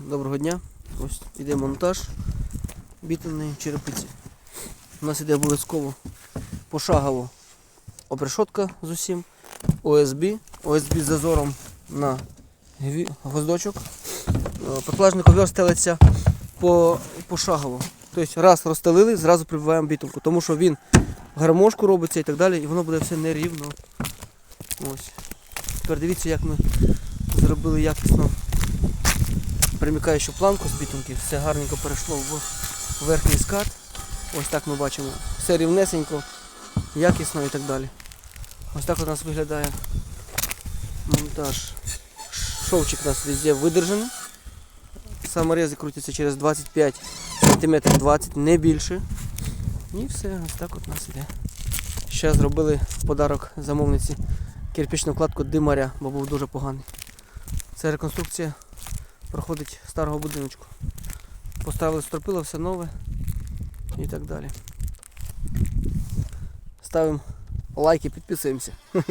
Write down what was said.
Доброго дня. Ось іде монтаж бітумної черепиці. У нас іде обов'язково пошагово опрешотка з усім, ОСБ, ОСБ з зазором на гвоздочок. Е, Потлажний ковер стелиться по, пошагово. Тобто раз розстелили, зразу прибиваємо бітумку, тому що він гармошку робиться і так далі, і воно буде все нерівно. Ось. Тепер дивіться, як ми зробили якісно примикаючу планку з бітумки, все гарненько перейшло в верхній скат. Ось так ми бачимо. Все рівнесенько, якісно і так далі. Ось так у нас виглядає монтаж. Шовчик у нас везде видержаний. Саморези крутяться через 25 см 20, не більше. І все, ось так от у нас іде. Ще зробили в подарок замовниці кирпичну кладку димаря, бо був дуже поганий. Це реконструкція проходить старого будиночку. Поставили стропило, все нове і так далі. Ставимо лайки, підписуємося.